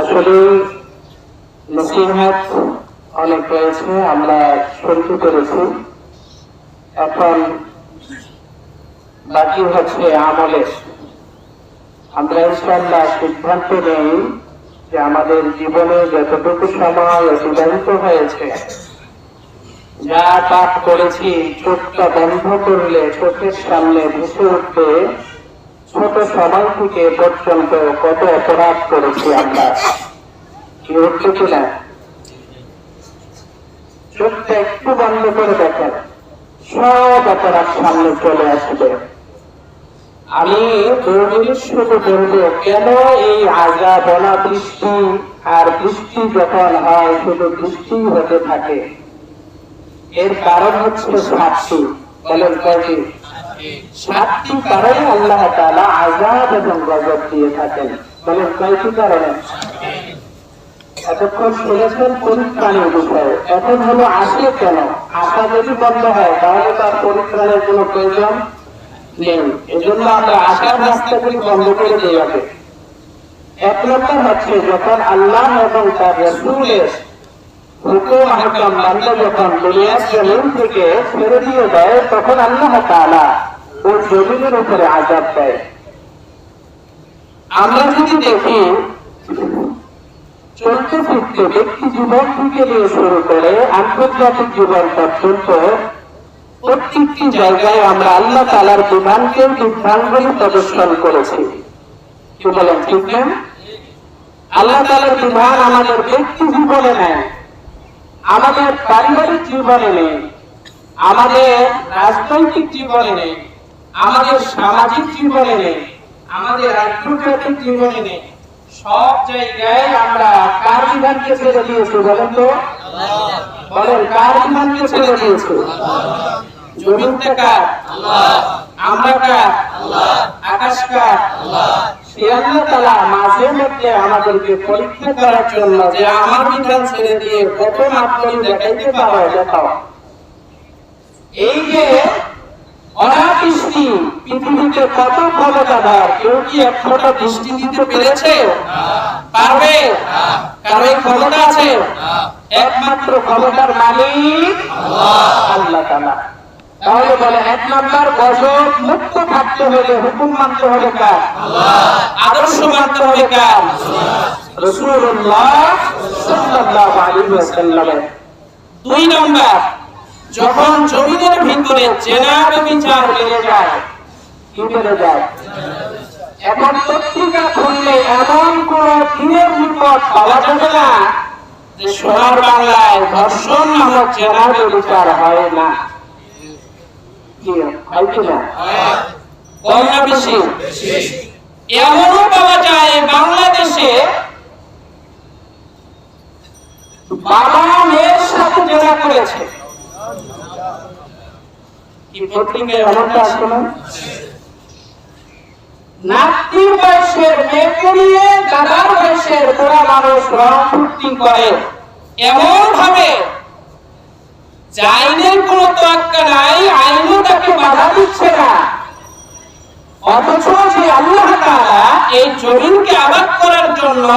আসলে নসিহাত অনেক রয়েছে, আমরা শুনতে পেরেছি। এখন বাকি হচ্ছে আমলের আমরা ইনশাল্লাহ সিদ্ধান্ত নেই যে আমাদের জীবনে যতটুকু সময় অতিবাহিত হয়েছে, যা পাঠ করেছি, চোখটা বন্ধ করলে চোখের সামনে ভেসে ছোট সময় থেকে পর্যন্ত কত অপরাধ করেছি আমরা? কি হচ্ছে কিনা? চোখটা একটু বন্ধ করে দেখেন সব অপরাধ সামনে চলে আসবে। আমি দৌড়ির শুধু বলব কেন এই আগা বলা বৃষ্টি আর বৃষ্টি যখন হয়, শুধু বৃষ্টি হতে থাকে। এর কারণ হচ্ছে সাতটি বলেন কয়টি? কারণে আল্লাহ আজাদ এবং গজব দিয়ে থাকেন। বলেন কারণে? যখন আল্লাহ এবং তার রসুলের হুকুম হাকাম বান্দা যখন জমিন থেকে ছেড়ে দিয়ে দেয়, তখন আল্লাহ তাআলা ওই জমিনের উপরে আজাদ দেয়। আমরা যদি দেখি চলতে ফিরতে ব্যক্তি জীবন থেকে নিয়ে শুরু করে আন্তর্জাতিক জীবন পর্যন্ত প্রত্যেকটি জায়গায় আমরা আল্লাহ তালার বিধানকে বিধানগুলি প্রদর্শন করেছি। কি বলেন ঠিক না? আল্লাহ তালার বিধান আমাদের ব্যক্তি জীবনে নেয় আমাদের পারিবারিক জীবনে নেই আমাদের রাজনৈতিক জীবনে নেই আমাদের সামাজিক জীবনে নেই আমাদের আন্তর্জাতিক জীবনে নেই সব জায়গায় আমরা কার বিধানকে ছেড়ে দিয়েছি বলেন তো? বলেন, কার বিধানকে ছেড়ে দিয়েছি? মাঝে মধ্যে আমাদেরকে পরীক্ষা করার জন্য যে আমার বিধান ছেড়ে দিয়ে কত মাত্রই দেখাইতে পারো, দেখাও। এই যে অনাবৃষ্টি একমাত্র ক্ষমতার মালিক আল্লাহ তাহলে বলে এক নাম্বার গজব মুক্ত থাকতে হলে হুকুম মানতে হবে কার? আদর্শ মানতে হবে কার? রসুল্লাহ সাল্লাল্লাহু দুই নম্বর যখন জমিনের ভিতরে জেনার বিচার খুললে এমন পাওয়া হয় হয় যায় বাংলাদেশে বাবা মেয়ের সাথে জেনা করেছে কি পত্রিকায় এমনটা আসতো না নাতির বয়সের মেয়েকে নিয়ে দাদার বয়সের পুরা মানুষ রং করে? এমন ভাবে আইনের কোনো তোয়াক্কা নাই আইনও তাকে বাধা দিচ্ছে না। অথচ যে আল্লাহ তাআলা এই জমিনকে আবাদ করার জন্য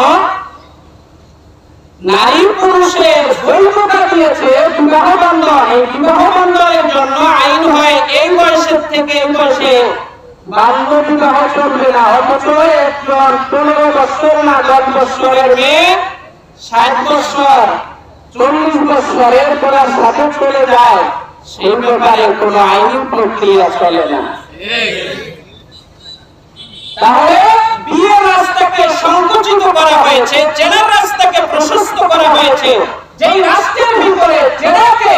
নারী পুরুষের বৈধতা দিয়েছে বিবাহ বন্ধন। এই বিবাহ বন্ধনের জন্য আইন হয় এই বয়সের থেকে এই বয়সে বাল্য বিবাহ চলবে না। অথচ একজন পনেরো বছর না দশ বছরের মেয়ে ষাট বছর চল্লিশ বছরের পর সাথে চলে যায়। সেই ব্যাপারে কোনো আইনি প্রক্রিয়া চলে না। তাহলে বিয়ের রাস্তাকে সংকুচিত করা হয়েছে জেনার রাস্তাকে প্রশস্ত করা হয়েছে। যেই রাস্তার ভিতরে জেনাকে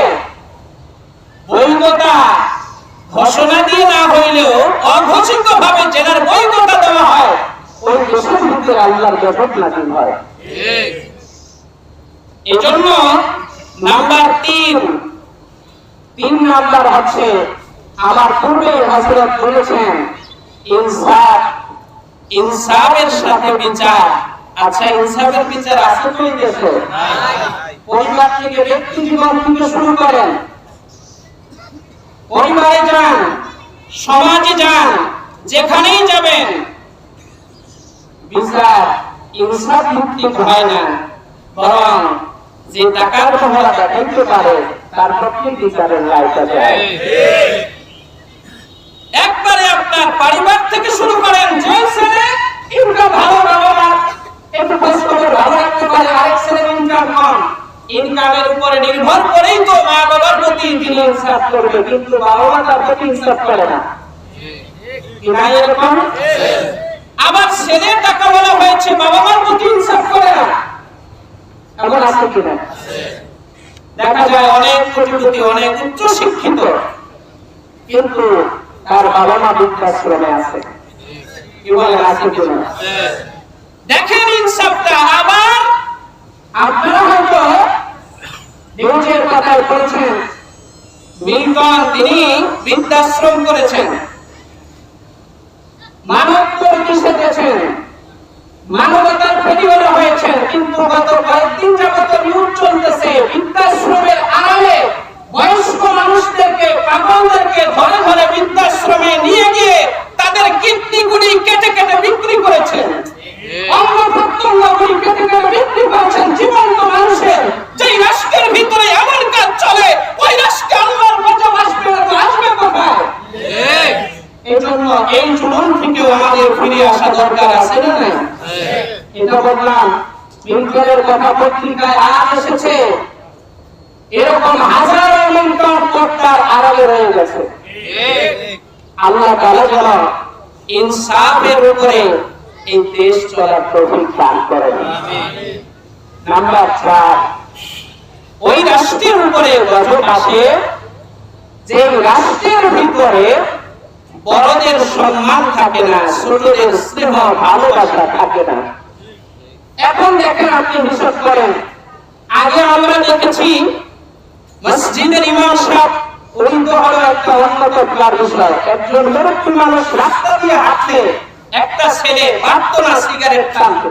বৈধতা ঘোষণা দিয়ে না হইলেও অঘোষিত ভাবে জেনার বৈধতা দেওয়া হয়। ওই দেশের ভিতরে আল্লাহর গজব নাজিল হয়। এজন্য নাম্বার তিন তিন নাম্বার হচ্ছে আমার পূর্বে হজরত বলেছেন ইনসাফ ইনসাফের সাথে বিচার। আচ্ছা ইনসাফের বিচার আছে তো এই দেশে? পরিবার থেকে ব্যক্তি জীবন থেকে শুরু করেন। পরিবারে যান সমাজে যান যেখানেই যাবেন। বিচার ইনসাফ ভিত্তিক হয় না। বরং যে টাকার মহড়া দেখাইতে পারে তার পক্ষে বিচারের রায়টা যায়। একবারে আপনার পরিবার থেকে শুরু করেন যে ছেলে ইনকাম ভালো বাবা মা একটু খোঁজ খবর ভালো রাখতে পারে আরেক ছেলের ইনকাম কম ইনকামের উপরে নির্ভর করেই তো মা বাবার প্রতি তিনি ইনসাফ করবে, কিন্তু বাবা মা তার প্রতি ইনসাফ করে না। আবার ছেলে টাকা বলা হয়েছে বাবা মার প্রতি ইনসাফ করে না। এমন আছে কিনা দেখা যায় অনেক কোটিপতি অনেক উচ্চ শিক্ষিত কিন্তু তার বাবা মা বৃদ্ধাশ্রমে আছে। কি বলেন আছে কিনা দেখেন ইনসাফটা আবার আপনারা হয়তো নিউজের কথায় বলছেন মিল্টন তিনি বৃদ্ধাশ্রম করেছেন। মানব কর্মী সেজেছেন মানবতার ফেরিওয়ালা হয়েছেন কিন্তু গত কয়েকদিন যাবত নিউজ চলতেছে বৃদ্ধাশ্রমের আড়ালে বয়স্ক মানুষদেরকে পাগলদেরকে ধরে ধরে বৃদ্ধাশ্রমে নিয়ে গিয়ে তাদের কীর্তিগুলি কেটে কেটে বিক্রি করেছেন অঙ্গ প্রত্যঙ্গগুলি কেটে কেটে বিক্রি করেছেন জীবন্ত মানুষের যেই রাষ্ট্রের ভিতরে এমন কাজ চলে ওই রাষ্ট্রে আল্লাহর গজব আসবে না তো আসবে কোথায় এই জন্য এই জুলুম থেকেও আমাদের ফিরে আসা দরকার আছে না নাই? এটা বললাম মিল্টনের কথা পত্রিকায় আজ এসেছে, এরকম গেছে। আল্লাহ ইনসাফের উপরে এই দেশ চলার দান ওই রাষ্ট্রের উপরে গজব আসে, যে রাষ্ট্রের ভিতরে বড়দের সম্মান থাকে না ছোটদের স্নেহ, ভালোবাসা থাকে না। এখন দেখেন আপনি হিসাব করেন। আগে আমরা দেখেছি, মসজিদের ইমাম সাহেব উনি হলো একটা উন্নত বিষয়। একজন মুরব্বী মানুষ রাস্তা দিয়ে হাঁটলে একটা ছেলে পারত না সিগারেট টানতে।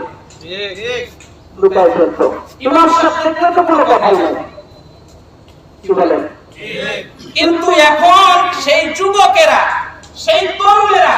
লুকায় ফেলতো ইমাম সাহেব দেখলে তো কোনো কথাই নেই। কি বলেন? কিন্তু এখন সেই যুবকেরা, সেই তরুণেরা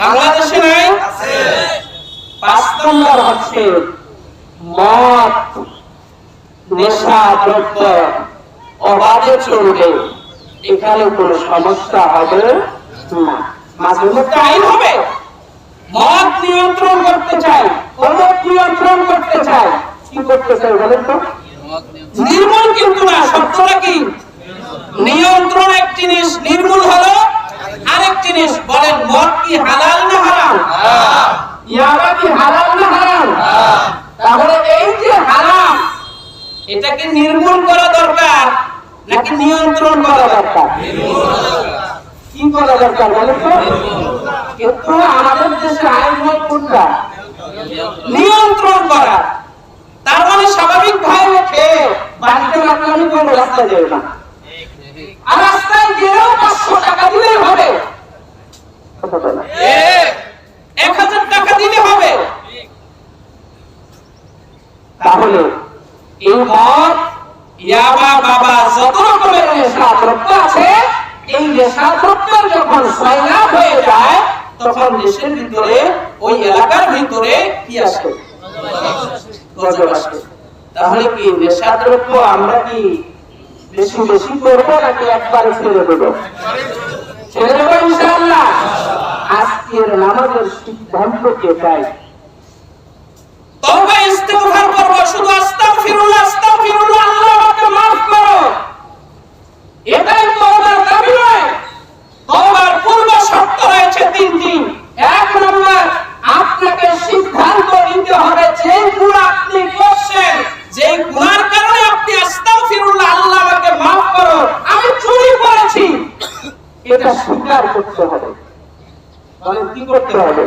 বাংলাদেশে নাই পাঁচ নম্বর হচ্ছে মদ নেশা দ্রব্য অবাধে চলবে। এখানে কোনো সমস্যা হবে না। মাঝে মধ্যে আইন হবে। মদ নিয়ন্ত্রণ করতে চাই। অমুক নিয়ন্ত্রণ করতে চায় কি করতে চাই বলেন তো? নির্মূল কিন্তু না শব্দটা কি? নিয়ন্ত্রণ এক জিনিস নির্মূল জিনিস বলেন মদ কি হালাল না হারাম? ইয়াবা কি হারাম না হারাম? তাহলে এই যে হারাম এটাকে নির্মূল করা দরকার নাকি নিয়ন্ত্রণ করা করা দরকার? কি করা দরকার বলেন তো? কিন্তু আমাদের দেশে আইন হয় কোনটা? নিয়ন্ত্রণ করা। তার মানে স্বাভাবিক ভাবে খেয়ে বাড়িতে আপনার কোনো রাস্তা যাবে না আর রাস্তায় গেলেও পাঁচশো টাকা দিলেই হবে কথা বলে না। এক হাজার টাকা দিলে হবে তাহলে এই মদ ইয়াবা বাবা যত রকমের নেশা দ্রব্য আছে কি আমরা কি বেশি বেশি করব নাকি ছেড়ে দেবো? ছেড়ে দেবো ইনশাআল্লাহ। আজকের তবে শুধু আস্তাগফিরুল্লাহ আস্তাগফিরুল্লাহ আল্লাহ আমাকে maaf করো এটাই তওবার দাবি নয় তওবার পূর্ব শর্ত রয়েছে তিনটি এক নম্বর আপনাকে সিদ্ধান্ত নিতে হবে যে গুনাহ আপনি করছেন যে গুনার কারণে আপনি আস্তাগফিরুল্লাহ আল্লাহ আমাকে maaf করো আমি চুরি করেছি এটা স্বীকার করতে হবে মানে কি করতে হবে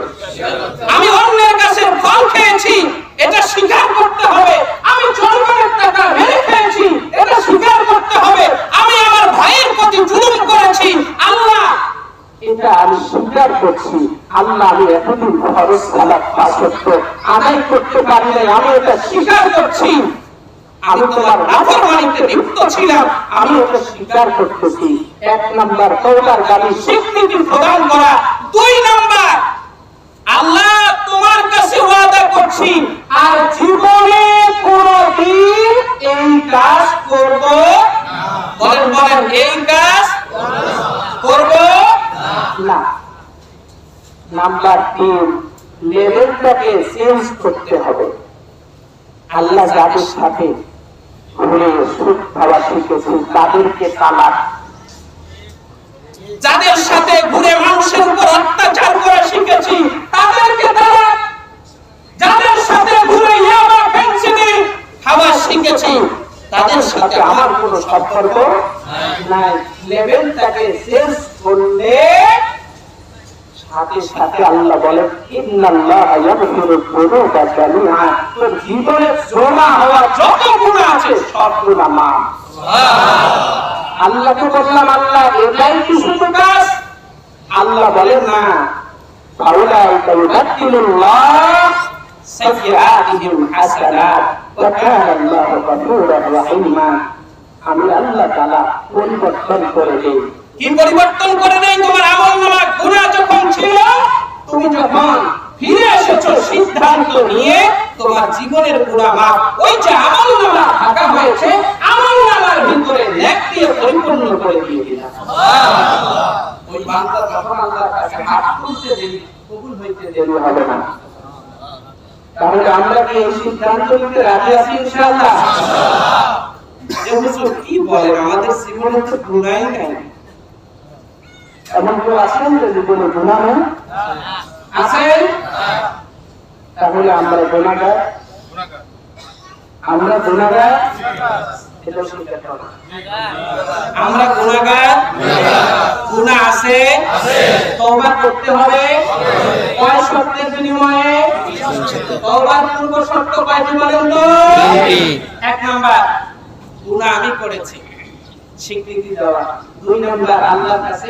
আমি অন্যের কাছে ফল খেয়েছি এটা স্বীকার করতে হবে আমি জনগণের টাকা মেরে খেয়েছি এটা স্বীকার করতে হবে আমি আমার ভাইয়ের প্রতি জুলুম করেছি আল্লাহ এটা আমি স্বীকার করছি আল্লাহ আমি এতদিন খরচ সালাদ আদায় করতে পারি নাই আমি এটা স্বীকার করছি। আমি তোমার নাফরমানিতে লিপ্ত ছিলাম, আমি এটা স্বীকার করতেছি। এক নাম্বার তৌলার গাড়ি স্বীকৃতি প্রদান করা, দুই নাম্বার আল্লাহ তোমার কাছে ওয়াদা করছি আর জীবনে কোনদিন এই কাজ করব বলেন বলেন এই কাজ করব না নাম্বার তিন লেভেলটাকে চেঞ্জ করতে হবে। আল্লাহ যাদের সাথে ঘুরে সুখ খাওয়া শিখেছি, তাদেরকে তালাক। যাদের সাথে ঘুরে মানুষের উপর অত্যাচার করে শিখেছি, তাদেরকে তারা যাদের সাথে ঘুরে ইয়াবা খাওয়া শিখেছি, তাদের সাথে আমার কোনো সম্পর্ক নাই। লেভেলটাকে চেঞ্জ করলে সাথে সাথে আল্লাহ বলেন ইন্নাল্লাহ ইয়াগফিরু যুনুবা জামিআ। তোর জীবনে জমা হওয়া যত গুনাহ আছে সব গুনাহ মাফ। আল্লাহকে বললাম আল্লাহ এটাই কি শুধু কাজ আল্লাহ বলেন না। ফাউলাইকা ইউবাদদিলুল্লাহ সাইয়্যাতিহিম হাসানাত ওয়া কানা আল্লাহু গফুরার রাহিমা। আমি আল্লাহ তাআলা পরিবর্তন করে দেই। কি পরিবর্তন করে দেয় তোমার আমল নামা যখন ছিল? তুমি যখন ফিরে এসেছ সিদ্ধান্ত নিয়ে তোমার জীবনের গুনাহ মাপ ওই যে আমল নামা ঢাকা হয়েছে আমল নামার ভিতরে নেক দিয়ে পরিপূর্ণ করে দিয়ে দিলাম। ওই বান্দা যখন আল্লাহর কাছে হাত তুলতে দেরি কবুল হইতে দেরি হবে না। তাহলে আমরা কি এই সিদ্ধান্ত নিতে রাজি আছি ইনশাআল্লাহ? যে হুজুর কি বলেন? আমাদের জীবনে তো গুনাহই নাই। এমন কেউ আছেন যে জীবনে গুনাহ নেই? আছেন তাহলে আমরা গুনাহগার আমরা করো। আমরা গুনাহ আছে তওবা করতে হবে। কয় শর্তের বিনিময়ে? তওবার পূর্ব শর্ত কয়টি বলেন তো? এক নাম্বার গুনাহ আমি করেছি। স্বীকৃতি দেওয়া। দুই নম্বর আল্লাহর কাছে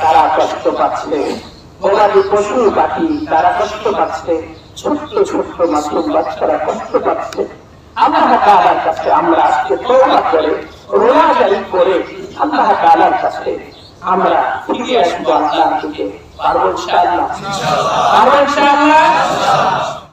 তারা কষ্ট পাচ্ছে। গবাদি পশু পাখি, তারা কষ্ট পাচ্ছে। ছোট্ট ছোট্ট মাসুম বাচ্চারা কষ্ট পাচ্ছে। আমরা আজকে আমরা ফিরে আসব